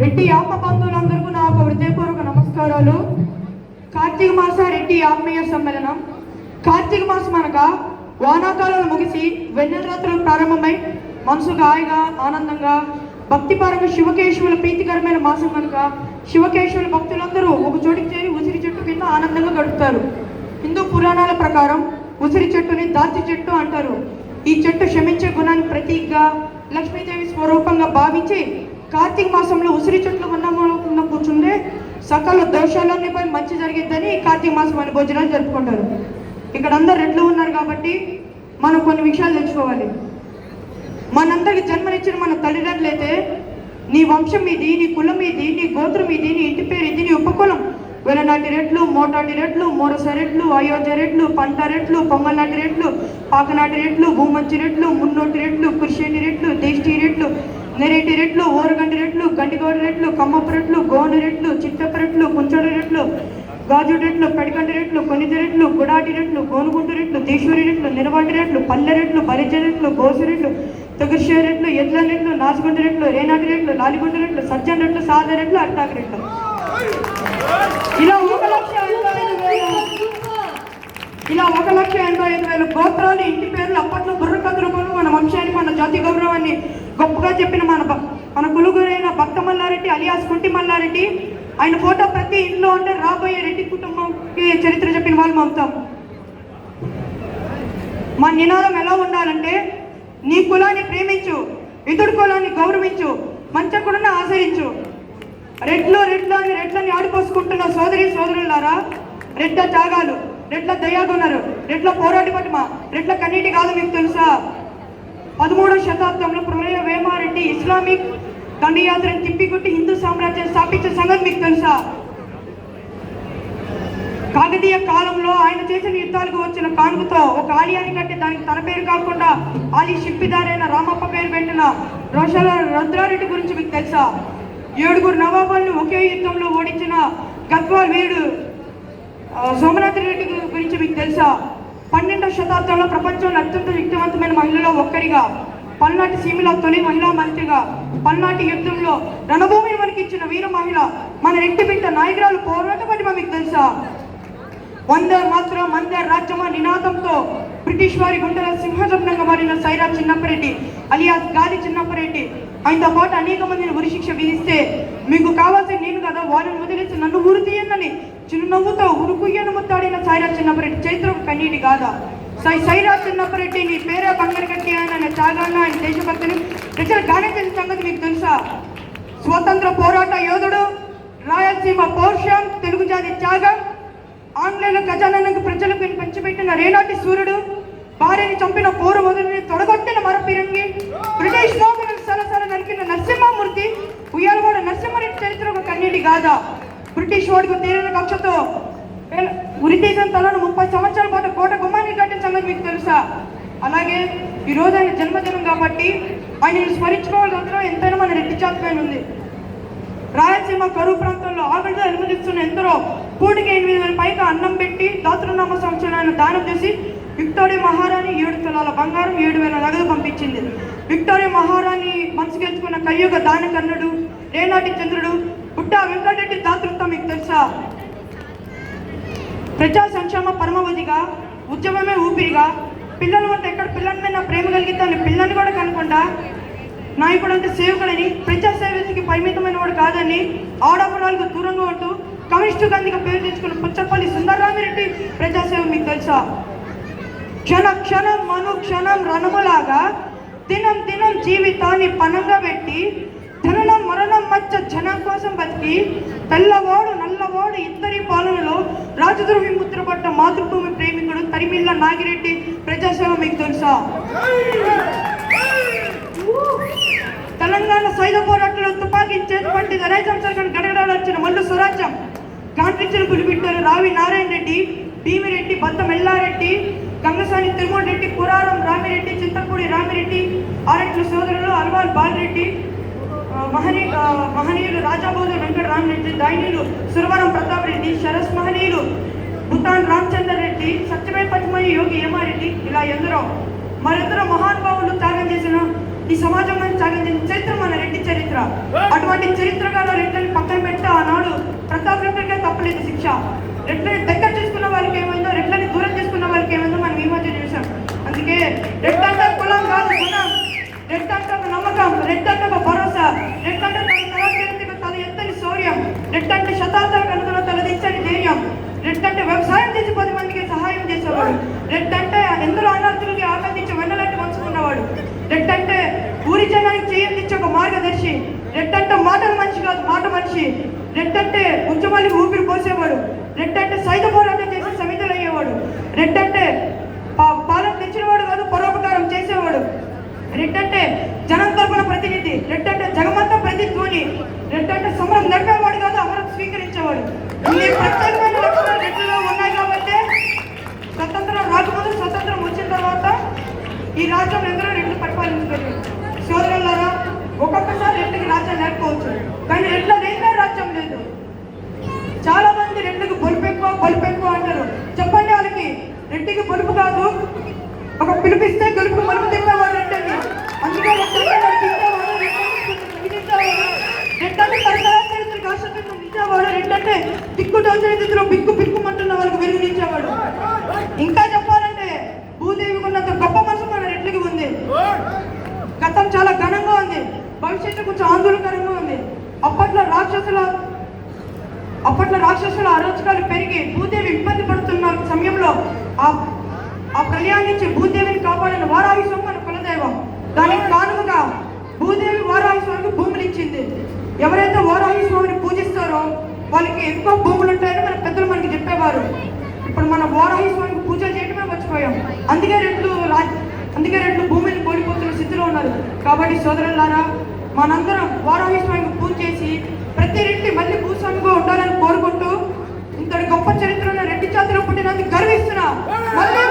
రెడ్డి యాప బంధువులందరికీ నా యొక్క హృదయపూర్వక నమస్కారాలు. కార్తీక మాస రెడ్డి ఆత్మీయ సమ్మేళనం. కార్తీక మాసం అనగా వానాకాలాలు ముగిసి వెన్నెల రాత్రులు ప్రారంభమై మనసుకు హాయిగా ఆనందంగా భక్తిపరంగా శివకేశవుల ప్రీతికరమైన మాసం కనుక శివకేశవుల భక్తులందరూ ఒక చోటికి చేరి ఉసిరి చెట్టు కింద ఆనందంగా గడుపుతారు. హిందూ పురాణాల ప్రకారం ఉసిరి చెట్టుని దాచి చెట్టు అంటారు. ఈ చెట్టు క్షమించే గుణాన్ని ప్రతీకగా లక్ష్మీదేవి రూపంగా భావించి కార్తీక మాసంలో ఉసిరి చెట్లు ఉన్న కూర్చుంటే సకల దోషాలన్నీ పోయి మంచి జరిగిద్దని కార్తీక మాసం అనే భోజనాలు జరుపుకుంటారు. ఇక్కడ అందరు రెడ్లు ఉన్నారు కాబట్టి మనం కొన్ని విషయాలు తెచ్చుకోవాలి మనందరికి జన్మనిచ్చిన మన తల్లిదండ్రులైతే నీ వంశం ఇది నీ కులం ఇది నీ గోత్రం ఇది నీ ఇంటి పేరు ఇది నీ ఉపకులం వెలనాటి రెట్లు మోటాటి రెట్లు మోరస రెట్లు అయోధ్య రెట్లు పంట రెట్లు పొంగల్నాటి రెట్లు పాకనాటి రెట్లు భూమంచి రెట్లు మున్నోటి రెట్లు కుర్షేటి రెట్లు దేష్టి రెట్లు నెరేటి రెట్లు ఓరగంటి రెట్లు గండిగోడ రెట్లు కమ్మప్ప రెట్లు గోను రెట్లు చిట్టప్ప రెట్లు కుంచోడ రెట్లు గాజు రెట్లు పెడకంటి రెట్లు కొనిది రెట్లు గుడాటి రెట్లు గోనుగుంటు రెట్లు తీశ్వరి రెట్లు నిరవాటి రెట్లు పల్లె రెట్లు బలిజ రెట్లు గోసు రెట్లు తగుర్షే రెట్లు ఎడ్ల రెట్లు నాసుగుంట రెట్లు రేనాటి రెట్లు లాలిగుంట రెట్లు సజ్జన్ రెట్లు సాధ రెట్లు అట్టాకి రెట్లు. ఇలా ఒక లక్ష ఎనభై ఐదు వేలు. ఇలా ఒక లక్ష ఎనభై ఐదు వేల. గోత్రాలు ఇంటి పేర్లు అప్పట్లో బుర్ర రూపంలో మన వంశాన్ని మన జాతి గౌరవాన్ని గొప్పగా చెప్పిన మన మన కులుగురైన భక్త మల్లారెడ్డి అలియాస్ కుంటి మల్లారెడ్డి. ఆయన ఫోటో ప్రతి ఇంట్లో ఉంటే రాబోయే రెడ్డి కుటుంబంకి చరిత్ర చెప్పిన వాళ్ళు మమతాం. మన నినాదం ఎలా ఉండాలంటే నీ కులాన్ని ప్రేమించు ఇతడు కులాన్ని గౌరవించు మంచకుడిని ఆచరించు. రెడ్లో రెడ్లో అని రెడ్లని ఆడిపోసుకుంటున్న సోదరి సోదరులారా రెడ్ల త్యాగాలు రెడ్ల దయాగున్నారు రెడ్ల పోరాటి పటిమ రెడ్ల కన్నీటి కాదు మీకు తెలుసా? పదమూడో శతాబ్దంలో ప్రళయ వేమారెడ్డి ఇస్లామిక్ దండయాత్రను తిప్పికొట్టి హిందూ సామ్రాజ్యం స్థాపించిన సంగతి మీకు తెలుసా? కాకతీయ కాలంలో ఆయన చేసిన యుద్ధాలకు వచ్చిన కానుకతో ఒక ఆలయాన్ని కట్టి దానికి తన పేరు కాకుండా ఆలి శిల్పిదారైన రామప్ప పేరు పెట్టిన రోషల రుద్రారెడ్డి గురించి మీకు తెలుసా? ఏడుగురు నవాబులను ఒకే యుద్ధంలో ఓడించిన గద్వాల్ వీరుడు సోమనాథ్ రెడ్డి గురించి మీకు తెలుసా? పన్నెండవ శతాబ్దంలో ప్రపంచంలో అత్యంత శక్తివంతమైన మహిళలో ఒక్కరిగా పల్నాటి సీమలో తొలి మహిళా మంత్రిగా పల్నాటి యుద్ధంలో రణభూమిని మనకి ఇచ్చిన వీర మహిళ మన ఇంటి బిడ్డ నాయకురాలు పోరాట మీకు తెలుసా? వందే మాత్రం వందే రాజ్యమ నినాదంతో బ్రిటిష్ వారి గుండెల సింహస్వప్నంగా మారిన సైరా చిన్నప్పరెడ్డి అలియాస్ గాలి చిన్నప్పరెడ్డి ఆయనతో పాటు అనేక మందిని ఉరిశిక్ష విధిస్తే మీకు కావాల్సిన నేను కదా వారిని వదిలేసి నన్ను ఊరు తీయనని చిరునవ్వుతో ఉరుకుయ్యను ముత్తాడిన సైరా చిన్నప్పరెడ్డి చైత్రం కన్నీటి కాదా సై సైరా చిన్నప్పరెడ్డి నీ పేరే బంగారు కట్టి ఆయన త్యాగాన్న ఆయన దేశభక్తిని ప్రజలు గానే తెలిసిన సంగతి మీకు తెలుసా? స్వతంత్ర పోరాట యోధుడు రాయలసీమ పౌరుషం తెలుగు జాతి త్యాగం ఆంగ్లేయుల గజానకు ప్రజలకు పంచిపెట్టిన రేనాటి సూర్యుడు భార్యని చంపిన పోరు మొదలని తొడగొట్టిన మరపిరంగి బ్రిటిష్ నౌకలు సరసర నరికిన నరసింహమూర్తి ఉయ్యాలవాడ నరసింహారెడ్డి చరిత్ర ఒక కన్నీటి గాథ. బ్రిటిష్ వాడికి తేలిన కక్షతో ఉరితీసిన తలను ముప్పై సంవత్సరాల పాటు కోట గుమ్మాన్ని కట్టిన సంగతి మీకు తెలుసా? అలాగే ఈ రోజు ఆయన జన్మదినం కాబట్టి ఆయనను స్మరించుకోవాల్సిన ఎంతైనా మన రెడ్డి జాతి ఉంది రాయలసీమ కరువు ప్రాంతంలో ఆకలితో అనుమతిస్తున్న ఎందరో కూటికి ఎనిమిది వేల పైగా అన్నం పెట్టి దాతృనామ సంవత్సరాన్ని దానం చేసి విక్టోరియా మహారాణి ఏడు తులాల బంగారం ఏడు వేల నగదు పంపించింది. విక్టోరియా మహారాణి మనసు గెలుచుకున్న కలియుగ దానకర్ణుడు రేనాటి చంద్రుడు పుట్ట వెంకటరెడ్డి దాతృత్వం మీకు తెలుసా? ప్రజా సంక్షేమ పరమవధిగా ఉద్యమమే ఊపిరిగా పిల్లలు అంటే ఎక్కడ పిల్లల మీద ప్రేమ కలిగితే అని పిల్లల్ని కూడా కనుకుండా నాయకుడు అంటే సేవకుడని ప్రజా సేవకి పరిమితమైన వాడు కాదని ఆడపడాలకు దూరంగా ఉంటూ కమ్యూనిస్టు గాంధీగా పేరు తెచ్చుకున్న పుచ్చపల్లి సుందరరామిరెడ్డి ప్రజాసేవ మీకు తెలుసా? క్షణ క్షణం మను క్షణం రణములాగా దినం దినం జీవితాన్ని పనంగా పెట్టి ధననం మరణం మధ్య జనం కోసం బతికి తెల్లవాడు నల్లవాడు ఇద్దరి పాలనలో రాజద్రోహి ముద్రపడ్డ మాతృభూమి ప్రేమికుడు తరిమిల్ల నాగిరెడ్డి ప్రజాసేవ మీకు తెలుసా? తెలంగాణ సైద పోరాటంలో తుపాకీ చేతిపట్టి రైతం సర్కార్ గడగడాలు వచ్చిన మల్లు స్వరాజ్యం కాంట్రిక్షన్ పులిబిడ్డలు రావి నారాయణ రెడ్డి భీమిరెడ్డి బత్తం ఎల్లారెడ్డి గంగసాని తిరుమల రెడ్డి పురారం రామిరెడ్డి చింతపూడి రామిరెడ్డి ఆరెట్ల సోదరులు అల్వాల్ బాలరెడ్డి మహనీ మహనీయులు రాజాబోధు వెంకట రామిరెడ్డి దైనీయులు సురవరం ప్రతాప్ రెడ్డి శరస్ మహనీయులు భూతాన్ రామచందర్ రెడ్డి సత్యమే పద్మయ్య యోగి యమారెడ్డి ఇలా ఎందరో. మరెందరో మహానుభావులు త్యాగం చేసిన ఈ సమాజంలో సాగించిన చరిత్ర మన రెడ్డి చరిత్ర. అటువంటి చరిత్ర గల రెడ్లని పక్కన పెట్టి ఆనాడు ప్రతాప్ రెడ్డికే తప్పలేదు శిక్ష. రెడ్లని దగ్గర చేసుకున్న వాళ్ళకి ఏమైందో రెడ్లని దూరం చేసుకున్న వాళ్ళకి ఏమైందో మనం ఈ మధ్య చూసాం. అందుకే రెడ్ అంటే కులం కాదు గుణం. రెడ్ అంటే ఒక నమ్మకం రెడ్ అంటే ఒక భరోసా. రెడ్ అంటే తన తలకెత్తిన తల ఎత్తని శౌర్యం. రెడ్ అంటే శతాబ్దాల కనుగొన తలదించని ధైర్యం. రెడ్ అంటే వ్యవసాయం చేసి పది మందికి సహాయం చేసేవాడు. రెడ్ అంటే ఎందులో అన్న ఆనందించి వెన్నలాంటి మనసుకున్నవాడు రెడ్ అంటే ఊరి జనానికి చేయందించే ఒక మార్గదర్శి రెడ్ అంటే మాటల మనిషి కాదు మాట మనిషి. రెడ్ అంటే ఊపిరి పోసేవాడు. రెడ్ అంటే సైత పోరాటం చేసి సమితలు అయ్యేవాడు. రెడ్ అంటే పాలన తెచ్చినవాడు కాదు పరోపకారం చేసేవాడు. రెడ్ అంటే జనం తరపున ప్రతినిధి. రెడ్ అంటే జగమంతా ప్రతిధ్వని రెడ్ అంటే సమరం నడిపేవాడు కాదు అమరం స్వీకరించేవాడు. ఇన్ని ప్రత్యేకమైన లక్షణాలు రెడ్డిలో ఉన్నాయి కాబట్టి స్వతంత్రం రాకముందు స్వతంత్రం వచ్చిన తర్వాత ఈ రాజ్యం ఎందరో రెండు పరిపాలించగలిగింది ఒక్కొక్కసారి రెడ్డికి రాజ్యం లేకపోవచ్చు కానీ ఎట్లా లేని రాజ్యం లేదు. చాలా మంది రెడ్లకు బలుపు ఎక్కువ ఎక్కువ అంటారు. చెప్పండి వాళ్ళకి రెడ్డికి బలుపు కాదు. ఒక పిలిపిస్తే గెలుపు మలుపు తిప్పేవాడు రెడ్డని అందుకే రెడ్డంటే వాడికి దిక్కు టోచని బిక్కు బిక్కుమంటున్న వాళ్ళకి వెలుగునిచ్చేవాడు. ఇంకా చెప్పాలంటే భూదేవికి ఉన్నంత గొప్ప మనసు మన రెడ్డికి ఉంది. గతం చాలా ఘనంగా ఉంది. భవిష్యత్తు కొంచెం ఆందోళనకరంగా ఉంది. అప్పట్లో రాక్షసుల అప్పట్లో రాక్షసుల అరోచకాలు పెరిగి భూదేవి ఇబ్బంది పడుతున్న సమయంలో ఆ ఆ ప్రయాణించి నుంచి భూదేవిని కాపాడిన వారాయుసం మన కులదైవం. దానికి కారణంగా భూదేవి వారాయుస్వామికి భూములు ఇచ్చింది. ఎవరైతే వారాయుస్వామిని పూజిస్తారో వాళ్ళకి ఎక్కువ భూములు ఉంటాయని మన పెద్దలు మనకి చెప్పేవారు. ఇప్పుడు మన వారాయుస్వామికి పూజలు చేయడమే మర్చిపోయాం. అందుకే రెండు అందుకే రెండు భూమిని కోల్పోతున్న స్థితిలో ఉన్నారు. కాబట్టి సోదరులారా మనందరం వారాహేశ్వరికి పూజ చేసి ప్రతి రెడ్డి మళ్ళీ భూస్వామిగా ఉండాలని కోరుకుంటూ ఇంతటి గొప్ప చరిత్రలో రెడ్డి జాతర పుట్టినందుకు గర్విస్తున్నాం. మళ్ళీ